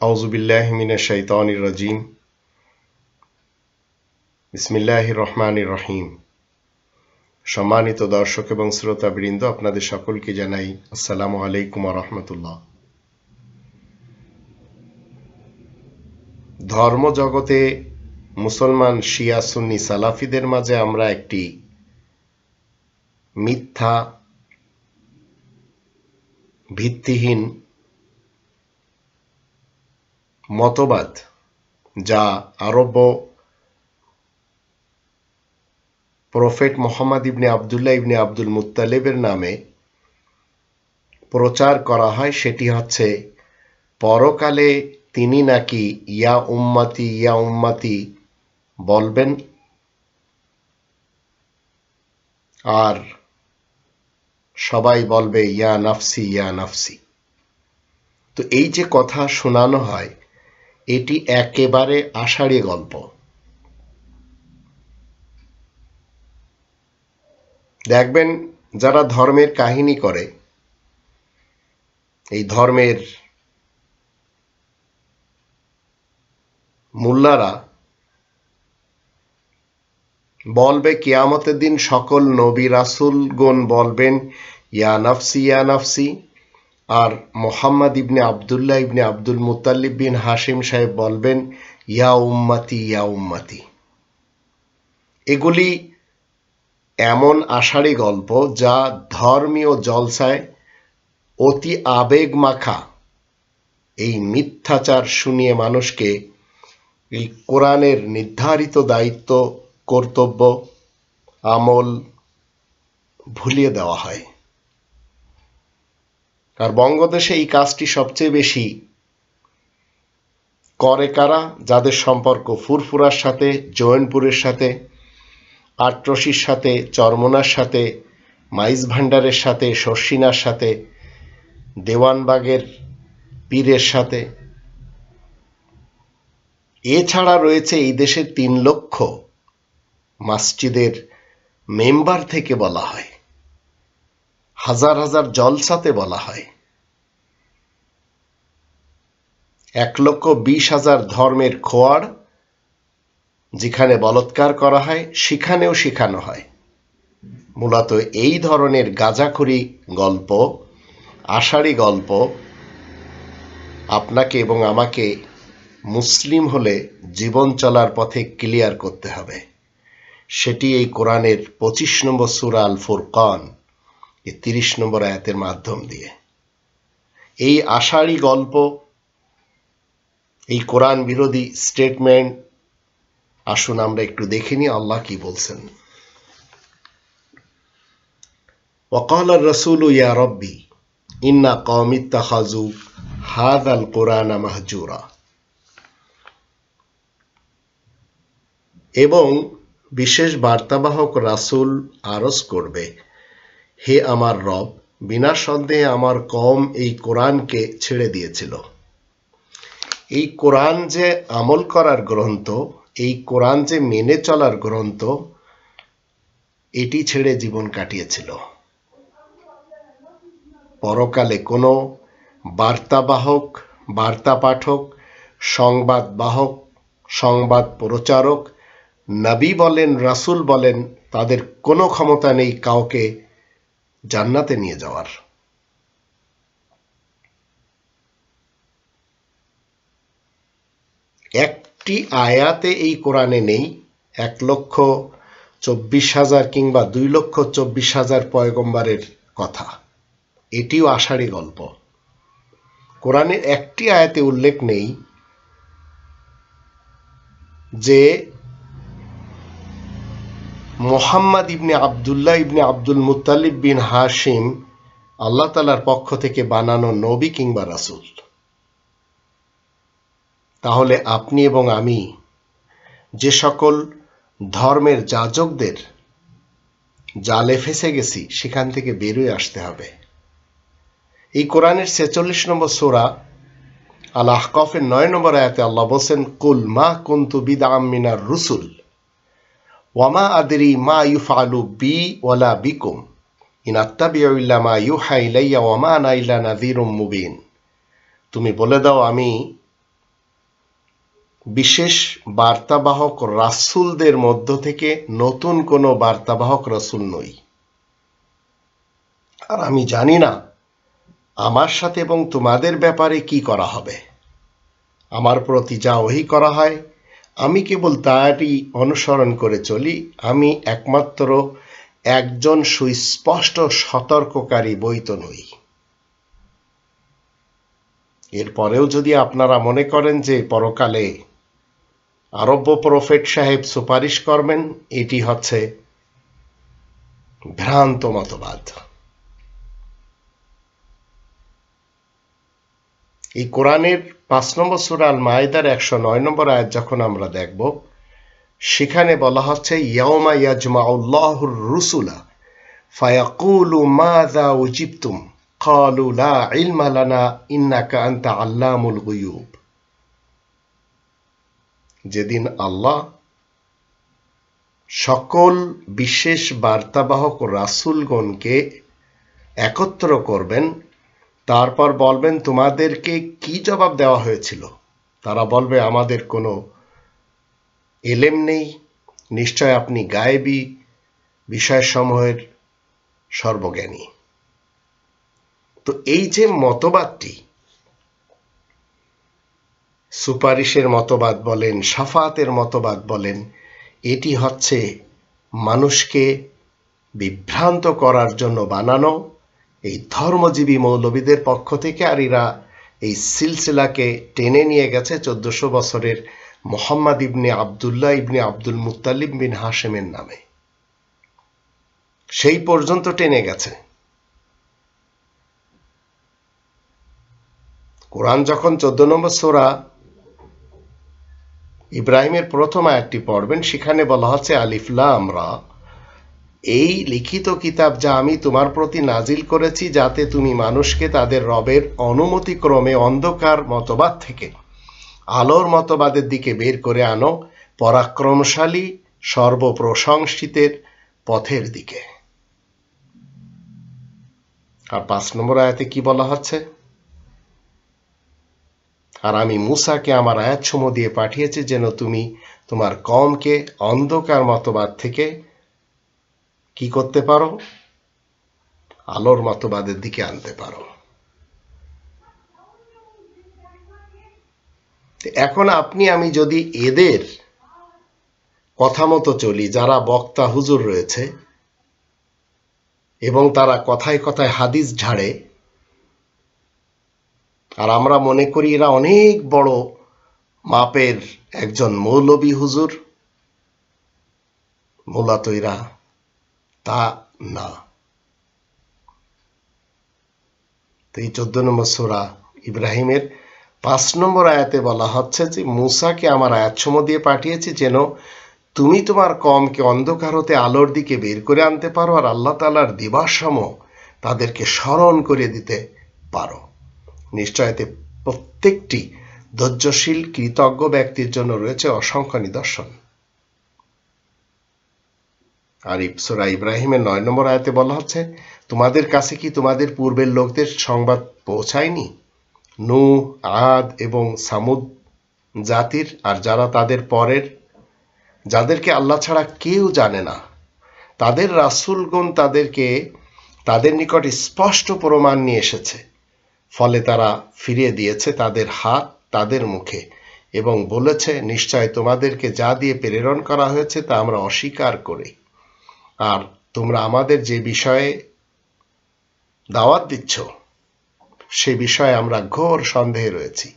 আউজুবিল্লাহ মিনা রাজিম। বিসমিল্লাহ রহমান রহিম। সম্মানিত দর্শক এবং শ্রোতাবৃন্দ, আপনাদের সকলকে জানাই আসসালামু আলাইকুম রহমতুল্লাহ। ধর্ম জগতে মুসলমান শিয়া, সুন্নি, সালাফিদের মাঝে আমরা একটি মিথ্যা ভিত্তিহীন মতবাদ যা আরব্য prophet Mohammad ibn Abdullah ibn Abdul মুত্তালেবের নামে প্রচার করা হয়, সেটি হচ্ছে, পরকালে তিনি নাকি ইয়া উম্মাতি ইয়া উম্মাতি বলবেন? আর সবাই বলবে, ইয়া নাফসি ইয়া নাফসি। তো এই যে কথা শোনানো হয় এটি একেবারে আষাঢ়ি গল্প। দেখবেন যারা ধর্মের কাহিনী করে, এই ধর্মের মোল্লারা বলবে, কিয়ামতের দিন সকল নবী রাসুলগণ বলবেন, ইয়া নাফসি ইয়া নাফসি। আর মোহাম্মদ ইবনে আবদুল্লাহ ইবনে আব্দুল মুতাল্লিব বিন হাসিম সাহেব বলবেন, ইয়া উম্মাতি ইয়া উম্মাতি। এগুলি এমন আষাঢ়ি গল্প যা ধর্মীয় জলসায় অতি আবেগ মাখা এই মিথ্যাচার শুনিয়ে মানুষকে এই কোরআনের নির্ধারিত দায়িত্ব, কর্তব্য, আমল ভুলিয়ে দেওয়া হয়। আর বঙ্গদেশে এই কাজটি সবচেয়ে বেশি করে কারা? যাদের সম্পর্ক ফুরফুরার সাথে, জৈনপুরের সাথে, আট্রসির সাথে, চরমনার সাথে, মাইজ ভান্ডারের সাথে শর্ষিনার সাথে, দেওয়ানবাগের পীরের সাথে। এছাড়া রয়েছে এই দেশের তিন লক্ষ মসজিদের মেম্বার থেকে বলা হয়। হাজার হাজার জলসাতে বলা হয়। এক লক্ষ বিশ হাজার ধর্মের খোয়ার যেখানে বলৎকার করা হয়, সেখানেও শেখানো হয়। মূলত এই ধরনের গাজাখুরি গল্প, আষাঢ়ি গল্প, আপনাকে এবং আমাকে মুসলিম হলে জীবন চলার পথে ক্লিয়ার করতে হবে। সেটি এই কোরআনের পঁচিশ নম্বর সুরা আল ফুরকান এই তিরিশ নম্বর আয়াতের মাধ্যম দিয়ে এই আষাঢ়ি গল্প এই কোরআন বিরোধী স্টেটমেন্ট আসুন আমরা একটু দেখে নিই আল্লাহ কি বলছেন وقال الرسول يا ربي إن قوم اتخذوا هذا القرآن مهجورا এবং বিশেষ বার্তাবাহক রাসূল আরজ করবে হে আমার রব, বিনা সন্দেহে আমার কম এই কোরআনকে ছেড়ে দিয়েছিল। এই কোরআন যে আমল করার গ্রন্থ, এই কোরআন যে মেনে চলার গ্রন্থ, এটি ছেড়ে জীবন কাটিয়েছিল। পরকালে কোনো বার্তাবাহক বার্তা পাঠক সংবাদ বাহক সংবাদ প্রচারক, নবী বলেন, রাসুল বলেন, তাদের কোনো ক্ষমতা নেই কাউকে জান্নাতে নিয়ে যাওয়ার। একটি আয়াতে এই কোরআনে নেই, এক লক্ষ চব্বিশ হাজার কিংবা দুই লক্ষ চব্বিশ হাজার পয়গম্বারের কথা। এটিও আষাঢ়ি গল্প। কোরআনের একটি আয়াতে উল্লেখ নেই যে মোহাম্মদ ইবনে আবদুল্লাহ ইবনে আব্দুল মুতালিব বিন হাসিম আল্লাহ তালার পক্ষ থেকে বানানো নবী কিংবা রাসুল। তাহলে আপনি এবং আমি যে সকল ধর্মের যাজকদের জালে ফেসে গেছি, সেখান থেকে বেরোয় আসতে হবে। এই কোরআনের ছেচল্লিশ নম্বর সোরা আল আহকফের নয় নম্বর আয়াতে আল্লাহ বলছেন, কুল মা কুন্তু বিদাম মিনার রুসুল। ওয়ামা আদরি মা ইউফালু বি ওয়ালা বিকুম ইন আত্তাবিউ ইল্লা মা ইউহা ইলাইয়া ওয়ামা আনা ইল্লা নাযীরুম মুবিন তুমি বলে দাও, আমি বিশেষ বার্তাবাহক রাসূলদের মধ্য থেকে নতুন কোনো বার্তাবাহক রাসূল নই। আর আমি জানি না আমার সাথে এবং তোমাদের ব্যাপারে কি করা হবে। আমার প্রতি যা ওহি করা হয় আমি কেবল তারই অনুসরণ করে চলি। আমি একমাত্র একজন সুস্পষ্ট সতর্ককারী বৈত নই। এরপরেও যদি আপনারা মনে করেন যে পরকালে আরব্য প্রফেট সাহেব সুপারিশ করবেন, এটি হচ্ছে ভ্রান্ত মতবাদ। এই কোরআনের পাঁচ নম্বর সুরা আল মায়েদার একশো নয় নম্বর আয়াত যখন আমরা দেখব সেখানে বলা হচ্ছে ইয়াউমা ইয়াজমা উল্লাহুর রুসুলা ফায়াকুলু মাযা উজিবতুম قالوا لا علم لنا إنك أنت علام الغيوب যেদিন আল্লাহ সকল বিশেষ বার্তাবাহক রাসূলগণকে একত্র করবেন তারপর বলবেন, তোমাদেরকে কি জবাব দেওয়া হয়েছিল? তারা বলবে, আমাদের কোনো এলেম নেই। নিশ্চয় আপনি গায়েবী বিষয়সমূহের সর্বজ্ঞানী। তো এই যে মতবাদটি, সুপারিশের মতবাদ বলেন, সাফাতের মতবাদ বলেন, এটি হচ্ছে মানুষকে বিভ্রান্ত করার জন্য বানানো এই ধর্মজীবী মৌলবীদের পক্ষ থেকে আর এরা এই সিলসিলাকে টেনে নিয়ে গেছে চোদ্দশো বছরের মোহাম্মদ ইবনে আবদুল্লাহ ইবনে আব্দুল মুতালিব বিন হাশেমের নামে। সেই পর্যন্ত টেনে গেছে। কোরআন যখন চোদ্দ নম্বর সোরা ইব্রাহিমের প্রথম আয়াতটি পড়বেন, সেখানে বলা হচ্ছে আলিফলা আমরা এই লিখিত কিতাব যা আমি তোমার প্রতি নাজিল করেছি, যাতে তুমি মানুষকে তাদের রবের অনুমতি ক্রমে অন্ধকার মতবাদ থেকে আলোর মতবাদের দিকে বের করে আনো, পরাক্রমশালী, সর্বপ্রশংসিতের পথের দিকে। আর পাঁচ নম্বর আয়াতে কি বলা হচ্ছে? আর আমি মুসাকে আমার আয়াতসমূহ দিয়ে পাঠিয়েছি, যেন তুমি তোমার কমকে অন্ধকার মতবাদ থেকে কি করতে পারো? আলোর মতবাদের দিকে আনতে পারো। এখন আপনি, আমি যদি এদের কথা মতো চলি, যারা বক্তা হুজুর রয়েছে, এবং তারা কথায় কথায় হাদিস ঝাড়ে, আর আমরা মনে করি এরা অনেক বড় মাপের একজন মৌলবী হুজুর, মূলত এরা তা না এই চোদ্দ নম্বর সোরা ইব্রাহিমের পাঁচ নম্বর আয়াতে বলা হচ্ছে যে, মুসাকে আমার আয়াতসমূহ দিয়ে পাঠিয়েছি যেন তুমি তোমার কমকে অন্ধকার হতে আলোর দিকে বের করে আনতে পারো আর আল্লাহ তালার দিবাসম তাদেরকে স্মরণ করে দিতে পারো। নিশ্চয়তে প্রত্যেকটি ধৈর্যশীল, কৃতজ্ঞ ব্যক্তির জন্য রয়েছে অসংখ্য নিদর্শন। আর ইপসোরা ইব্রাহিমের নয় নম্বর আয়াতে বলা হচ্ছে, তোমাদের কাছে কি তোমাদের পূর্বের লোকদের সংবাদ পৌঁছায়নি? নু আদ এবং সামুদ জাতির আর যারা তাদের পরের, যাদেরকে আল্লাহ ছাড়া কেউ জানে না, তাদের রাসুলগণ তাদেরকে তাদের নিকট স্পষ্ট প্রমাণ নিয়ে এসেছে। ফলে তারা ফিরিয়ে দিয়েছে তাদের হাত তাদের মুখে এবং বলেছে, নিশ্চয় তোমাদেরকে যা দিয়ে প্রেরণ করা হয়েছে তা আমরা অস্বীকার করি। আর তোমরা আমাদের যে বিষয়ে দাওয়াত দিচ্ছ, সে বিষয়ে আমরা ঘোর সন্দেহে রয়েছি।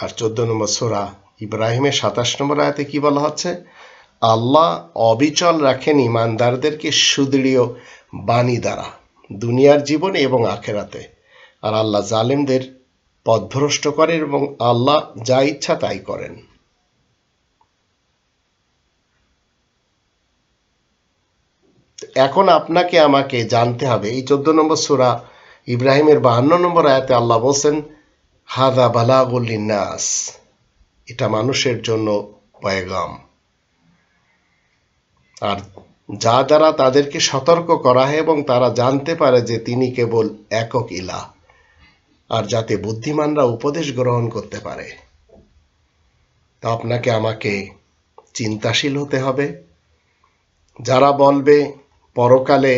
আর চোদ্দ নম্বর সোরা ইব্রাহিমের সাতাশ নম্বর আয়াতে কি বলা হচ্ছে? আল্লাহ অবিচল রাখেন ইমানদারদেরকে সুদৃঢ় বাণী দ্বারা দুনিয়ার জীবনে এবং আখেরাতে। আর আল্লাহ জালেমদের পথভ্রষ্ট করেন এবং আল্লাহ যা ইচ্ছা তাই করেন। এখন আপনাকে আমাকে জানতে হবে, এই চোদ্দ নম্বর সুরা ইব্রাহিমের বাহান্ন নম্বর আয়াতে আল্লাহ বলছেন হাদা বালাগুল্লিনাস এটা মানুষের জন্য পয়গাম। আর যা দ্বারা তাদেরকে সতর্ক করা হয় এবং তারা জানতে পারে যে তিনি কেবল একক ইলা আর যাতে বুদ্ধিমানরা উপদেশ গ্রহণ করতে পারে। তা আপনাকে আমাকে চিন্তাশীল হতে হবে। যারা বলবে পরকালে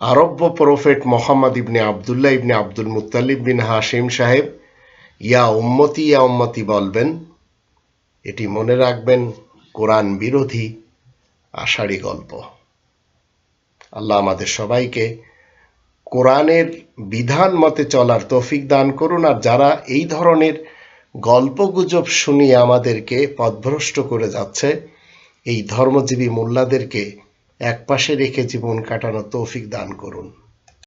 আরব্য prophet Mohammad ibn Abdullah ibn Abdul Muttalib bin Hashim সাহেব, ইয়া উম্মতি ইয়া উম্মতি বলবেন, এটি মনে রাখবেন কোরআন বিরোধী আষাঢ়ি গল্প। আল্লাহ আমাদের সবাইকে কোরআনের বিধান মতে চলার তৌফিক দান করুন, আর যারা এই ধরনের গল্পগুজব শুনিয়ে আমাদেরকে পথভ্রষ্ট করে যাচ্ছে এই ধর্মজীবী মোল্লাদেরকে একপাশে রেখে জীবন কাটানোর তৌফিক দান করুন।